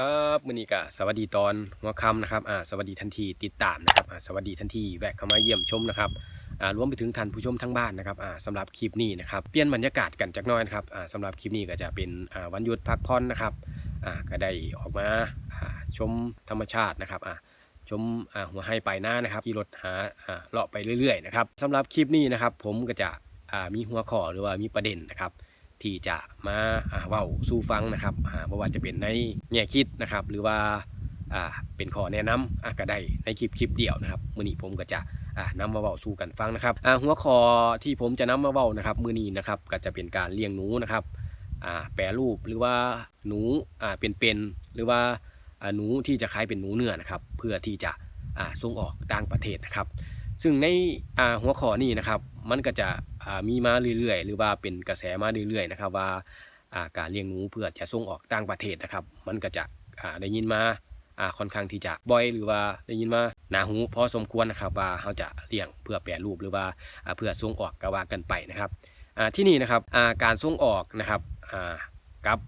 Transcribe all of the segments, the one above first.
ครับมือนี้ก็สวัสดีตอนหัวค่ำนะครับอ่าสวัสดีทันทีติดตามนะครับอ่าสวัสดีทันทีแวะเข้ามาเยี่ยมชมนะครับอ่ารวมไปถึงท่านผู้ชมทั้งบ้านนะครับอ่าสำหรับคลิปนี้นะครับเปลี่ยนบรรยากาศกันจักหน้อยนะครับอ่าสำหรับคลิปนี้ก็จะเป็นอ่าวันหยุดพักผ่อนนะครับอ่าก็ได้ออกมาอ่าชมธรรมชาตินะครับอ่าชมอ่าหัวให้ไปหน้านะครับขี่รถหาอ่าเลาะไปเรื่อยๆนะครับสำหรับคลิปนี้นะครับผมก็จะอ่ามีหัวข้อหรือว่ามีประเด็นนะครับ ที่จะมาอาเว้าสู่ฟังนะครับอ่าบ่ว่าจะเป็นในแง่คิดนะครับ หรือว่าอ่าเป็นข้อแนะนำอ่าก็ได้ในคลิปคลิปเดียวนะครับมื้อนี้ผมก็จะอ่านำมาเว้าสู่กันฟังนะครับอ่าหัวข้อที่ผมจะนำมาเว้านะครับมื้อนี้นะครับก็จะเป็นการเลี้ยงหนูนะครับอ่าแปรรูปหรือว่าหนูอ่าเป็นๆหรือว่าอ่าหนูที่จะขายเป็นหนูเนื้อนะครับ เพื่อที่จะอ่าส่งออกต่างประเทศนะครับ ซึ่งในหัวข้อนี้นะครับมันก็จะมีมาเรื่อยๆ หรือว่าเป็นกระแสมาเรื่อยๆนะครับว่าการเลี้ยงหนูเพื่อจะส่งออกต่างประเทศนะครับ มันก็จะได้ยินมาค่อนข้างที่จะบ่อยหรือว่าได้ยินมาหนาหูพอสมควรนะครับว่าเขาจะเลี้ยงเพื่อแปรรูปหรือว่าเพื่อส่งออกก็ว่ากันไปนะครับที่นี่นะครับการส่งออกนะครับกับ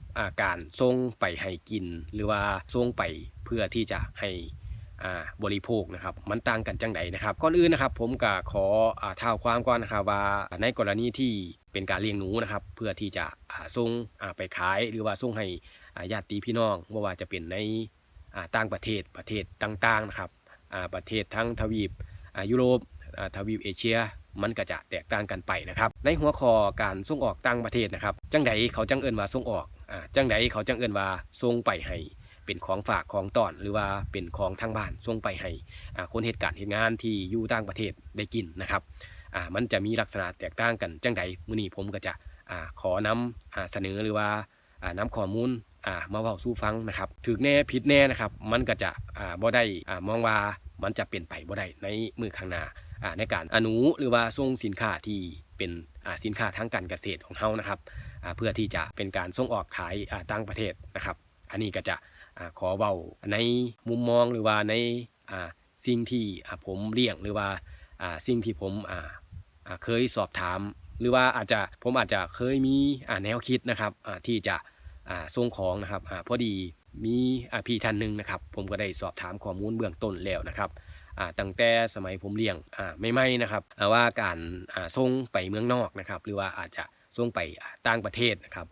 การส่งไปให้กิน หรือว่าส่งไปเพื่อที่จะให้ บริโภคนะครับมันต่างกันจังใดนะครับก่อนอื่นนะครับ ผมก็ขออ่าเท้าความก่อนนะครับว่าในกรณีที่เป็นการเลี้ยงหนูนะครับเพื่อที่จะส่งไปขายหรือว่าส่งให้ญาติพี่น้องบ่ว่าจะเป็นในต่างประเทศประเทศต่างๆนะครับประเทศทั้งทวีปยุโรปทวีปเอเชียมันก็จะแตกต่างกันไปนะครับ ในหัวข้อการส่งออกต่างประเทศนะครับ จังใดเขาจังเอิ้นว่าส่งออกอจังใดเขาจังเอิ้นว่าส่งไปให้ เป็นของฝากของตอนหรือว่าเป็นของทางบ้านส่งไปให้คนเหตุการณ์เหตุงานที่อยู่ต่างประเทศได้กินนะครับมันจะมีลักษณะแตกต่างกันจังใดมื้อนี้ผมก็จะอขอนำอเสนอหรือว่าอ่านำข้อมูลมาเว้าสู่ฟังนะครับถึกแน่ผิดแน่นะครับ มันก็จะบ่ได้มองว่ามันจะเปลี่ยนไปบ่ได้ในมือข้างหน้าในการอนุหรือว่าส่งสินค้าที่เป็นสินค้าทางการเกษตรของเฮานะครับเพื่อที่จะเป็นการส่งออกขายต่างประเทศนะครับ อันนี้ก็จะ ขอเบาในมุมมองหรือว่าในสิ่งที่ผมเลี้ยงหรือว่าสิ่งที่ผมเคยสอบถาม หรือว่าอาจจะผมอาจจะเคยมีแนวคิดนะครับที่จะส่งของนะครับอพอดีมีพี่ท่านหนึ่งนะครับ ผมก็ได้สอบถามข้อมูลเบื้องต้นแล้วนะครับตั้งแต่สมัยผมเลี้ยงอ่ไม่นะครับว่าการส่งไปเมืองนอกนะครับ หรือว่าอาจจะ ส่งไปต่างประเทศนะครับ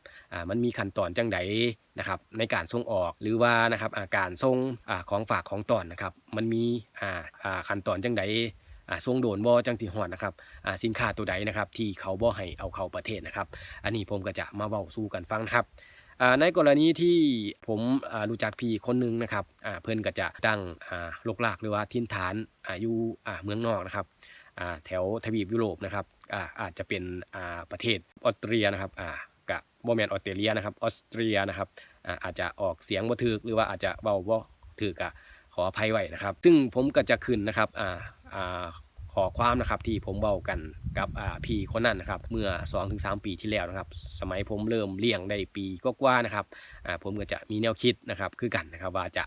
มันมีขั้นตอนจังใดนะครับในการส่งออกหรือว่านะครับาการส่งอของฝากของตอนนะครับมันมีขั้นตอนจังใดอ่ส่งโดนบ่จังสิฮอดนะครับสินค้าตัวใดนะครับที่เขาบ่ให้เอาเข้าประเทศนะครับ อันนี้ผมก็จะมาเว้าสู่กันฟังนะครับในกรณีที่ผมรู้จักพี่คนหนึงนะครับเพิ่อนก็จะตั้งลกลากหรือว่าทินฐานอายู่เมืองนอกนะครับแถวทวีปยุโรปนะครับ อ่าอาจจะเป็นอ่าประเทศออสเตรียนะครับอ่ากับโมแมนออสเตรเลียนะครับออสเตรียนะครับอ่าอาจจะออกเสียงบ่ถูกหรือว่าอาจจะเว้าบ่ถูกอะขออภัยไว้นะครับ ซึ่งผมก็จะขึ้นนะครับอ่าอ่าขอความนะครับที่ผมเว้ากันกับอ่าพี่คนนั้นนะครับ เมื่อ 2-3 ปีที่แล้วนะครับ สมัยผมเริ่มเลี้ยงได้ปีกกว่าๆนะครับอ่าผมก็จะมีแนวคิดนะครับคือกันนะครับว่าจะ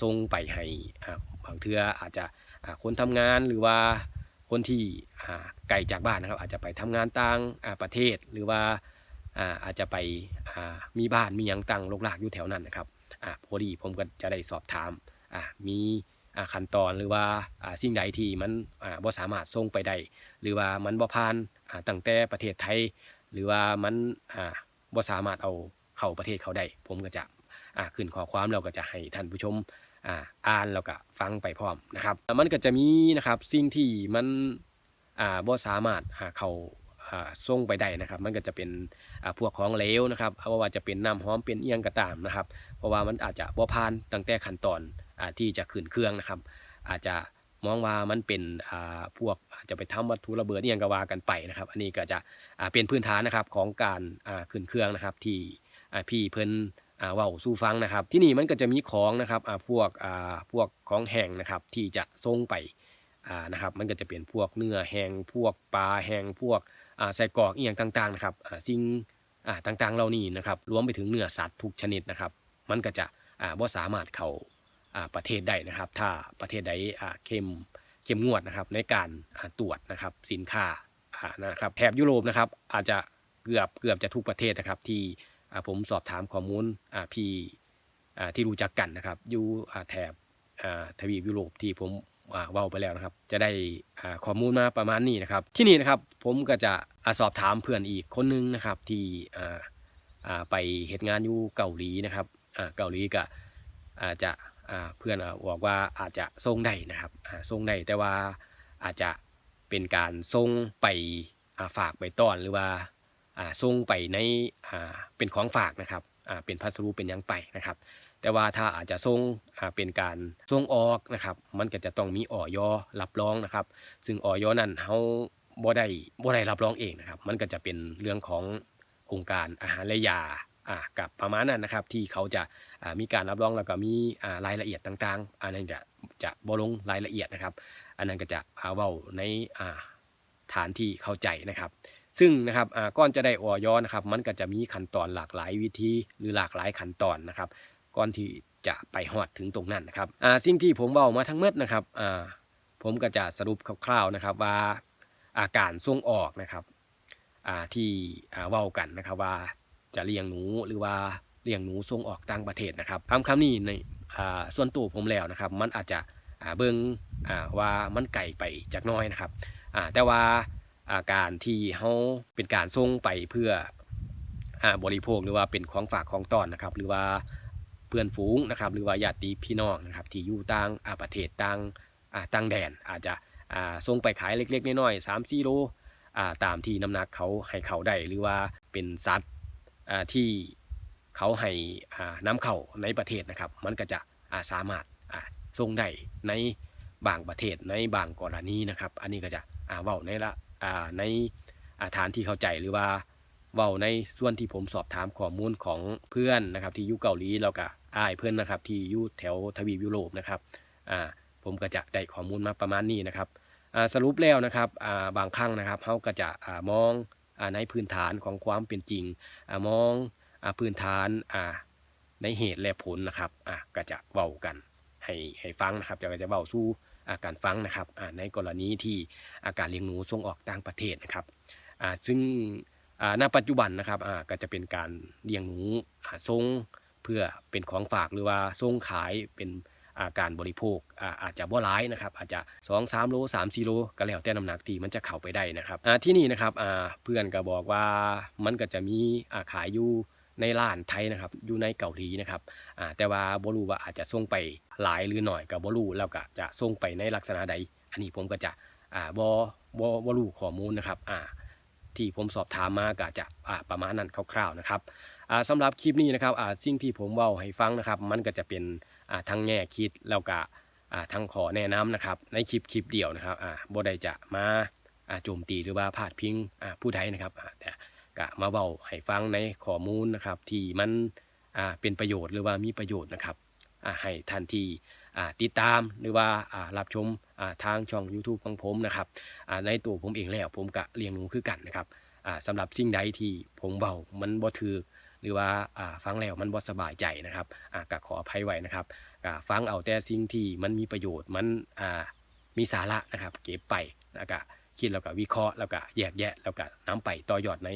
ส่งไปให้บางเทื่ออาจจะคนทำงานหรือว่า คนที่ไกลจากบ้านนะครับ อาจจะไปทำงานต่างประเทศหรือว่าอาจจะไปมีบ้านมีหยังตั้งลกลากอยู่แถวนั้นนะครับอ่าพอดีผมก็จะได้สอบถามมีขั้นตอนหรือว่าสิ่งใดที่มันอ่าบ่สามารถส่งไปได้หรือว่ามันบ่ผ่านอ่าตั้งแต่ประเทศไทย หรือว่ามันอ่าบ่สามารถเอาเข้าประเทศเขาได้ผมก็จะขึ้นข้อความแล้วก็จะให้ท่านผู้ชม อ่าอ่านแล้วก็ฟังไปพร้อมนะครับ มันก็จะมีนะครับสิ่งที่มันอ่าบ่สามารถอ่าเขาอ่าส่งไปได้นะครับ มันก็จะเป็นอ่าพวกของเหลวนะครับเอาว่าจะเป็นน้ำหอมเป็นเอียงก็ตามนะครับ เพราะว่ามันอาจจะบ่ผ่านตั้งแต่ขั้นตอนอ่าที่จะขึ้นเครื่องนะครับ อาจจะมองว่ามันเป็นอ่าพวกอาจจะไปทำวัตถุระเบิดเอียงกว่ากันไปนะครับ อันนี้ก็จะอ่าเป็นพื้นฐานนะครับของการอ่าขึ้นเครื่องนะครับที่อ่าพี่เพิ่น อ่าว้าสู่ฟังนะครับ ที่นี่มันก็จะมีของนะครับอ่าพวกอ่าพวกของแห้งนะครับที่จะส่งไปอ่านะครับมันก็จะเป็นพวกเนื้อแห้งพวกปลาแห้งพวกอ่าใส่กรอกอีกอย่างต่างๆนะครับอ่าสิ่งอ่าต่างๆเหล่านี้นะครับรวมไปถึงเนื้อสัตว์ทุกชนิดนะครับ มันก็จะอ่าบ่สามารถเข้าอ่าประเทศใดนะครับ ถ้าประเทศใดอ่าเข้มเข้มงวดนะครับในการตรวจนะครับสินค้าอ่านะครับแถบยุโรปนะครับอาจจะเกือบเกือบจะทุกประเทศนะครับที่ ผมสอบถามข้อมูลพี่ที่รู้จักกันนะครับ อยู่แถบทวีปยุโรปที่ผมอ่าเว้าไปแล้วนะครับ จะได้ข้อมูลมาประมาณนี้นะครับ ที่นี่นะครับผมก็จะสอบถามเพื่อนอีกคนนึงนะครับ ที่ไปเหตุงานอยู่เกาหลีนะครับเกาหลีก็อาจจะเพื่อนบอกว่าอาจจะส่งได้นะครับอ่าส่งได้แต่ว่าอาจจะเป็นการส่งไปฝากไปต้อนหรือว่า ส่งไปในอ่าเป็นของฝากนะครับอ่าเป็นพัสดุเป็นยังไปนะครับ แต่ว่าถ้าอาจจะส่งอ่าเป็นการส่งออกนะครับ มันก็จะต้องมีออยรับรองนะครับ ซึ่งออยนั้นเขาบ่ได้บ่ได้รับรองเองนะครับ มันก็จะเป็นเรื่องขององค์การอาหารและยาอ่ากับประมาณนั้นนะครับ ที่เขาจะอ่ามีการรับรองแล้วก็มีอ่ารายละเอียดต่างๆ อันนั้นจะจะบ่ลงรายละเอียดนะครับ อันนั้นก็จะอ่าเว้าในอ่าฐานที่เข้าใจนะครับ ซึ่งนะครับก่อนจะได้ออยนะครับ มันก็จะมีขั้นตอนหลากหลายวิธีหรือหลากหลายขั้นตอนนะครับก่อนที่จะไปฮอดถึงตรงนั้นนะครับสิ่งที่ผมเว้ามาทั้งหมดนะครับผมก็จะสรุปคร่าวๆนะครับว่าอาการส่งออกนะครับที่อ่าเว้ากันนะครับว่าจะเลี้ยงหนูหรือว่าเลี้ยงหนูส่งออกต่างประเทศนะครับคำคำนี้ในส่วนตัวผมแล้วนะครับ มันอาจจะเบิ่งว่ามันไกลไปจากน้อยนะครับแต่ว่า อาการที่เขาเป็นการส่งไปเพื่ออบริโภคหรือว่าเป็นของฝากของตอนนะครับ หรือว่าเพื่อนฝูงนะครับ หรือว่าญาติพี่น้องนะครับ ที่อยู่ต่างประเทศต่างต่างแดน อาจจะส่งไปขายเล็กๆน้อยๆสามสี่โลตามที่น้ำหนักเขาให้เขาได้หรือว่าเป็นสัตว์ที่เขาให้น้ำเข้าในประเทศนะครับ มันก็จะาสามารถส่งได้ในบางประเทศในบางกรณีนะครับ อันนี้ก็จะเว้าในละ ในอาฐานที่เข้าใจหรือว่าเว้าในส่วนที่ผมสอบถามข้อมูลของเพื่อนนะครับที่อยู่เกาหลีแล้วก็อ้ายเพื่อนนะครับที่อยู่แถวทวีปยุโรปนะครับอ่าผมก็จะได้ข้อมูลมาประมาณนี้นะครับอ่าสรุปแล้วนะครับอ่าบางครั้งนะครับเขาก็จะอ่ามองอ่าในพื้นฐานของความเป็นจริงอ่ามองอ่าพื้นฐานอ่าในเหตุและผลนะครับอ่าก็จะเว้ากันให้ให้ฟังนะครับจะก็จะเว้าสู้ อาการฟังนะครับในกรณีที่อาการเลี้ยงหนูส่งออกต่างประเทศนะครับซึ่งณปัจจุบันนะครับก็จะเป็นการเลี้ยงหนูส่งเพื่อเป็นของฝากหรือว่าส่งขายเป็นอาการบริโภคอาจจะบ่หลายนะครับอาจจะ 2 3 โล3 4โลก็แล้วแต่น้ำหนักที่มันจะเข้าไปได้นะครับที่นี่นะครับเพื่อนก็บอกว่ามันก็จะมีขายอยู่ ในร้านไทยนะครับ อยู่ในเกาหลีนะครับอ่าแต่ว่าบรูว่าอาจจะส่งไปหลายหรือหน่อยก็บ่รู้แล้วก็จะส่งไปในลักษณะใด อันนี้ผมก็จะอ่าบ่บ่บ่รู้ข้อมูลนะครับอ่าที่ผมสอบถามมาก็จะอ่าประมาณนั้นคร่าวๆนะครับอ่าสำหรับคลิปนี้นะครับอ่าสิ่งที่ผมเว้าให้ฟังนะครับ มันก็จะเป็นอ่าทั้งแง่คิดแล้วก็อ่าทั้งขอแนะนำนะครับ ในคลิปคลิปเดียวนะครับอ่าบ่ได้จะมาอ่าโจมตีหรือว่าพาดพิงอ่าผู้ใดนะครับอ่าแต่ ก็มาเว้าให้ฟังในข้อมูลนะครับ ที่มันอ่าเป็นประโยชน์หรือว่ามีประโยชน์นะครับอ่าให้ท่านที่อ่าติดตามหรือว่าอ่ารับชมอ่าทางช่อง YouTube ของผมนะครับอ่าในตัวผมเองแล้วผมก็เลี้ยงหนูคือกันนะครับอ่าสำหรับสิ่งใดที่ผมเบามันบ่ถือหรือว่าฟังแล้วมันบ่สบายใจนะครับก็ขออภัยไว้นะครับฟังเอาแต่สิ่งที่มันมีประโยชน์มันมีสาระนะครับ เก็บไปแล้วก็คิดแล้วก็วิเคราะห์แล้วก็แยกแยะแล้วก็นำไปต่อยอดใน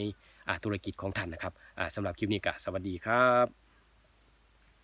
ธุรกิจของท่านนะครับอาสำหรับคลิปนี้ก็สวัสดีครับ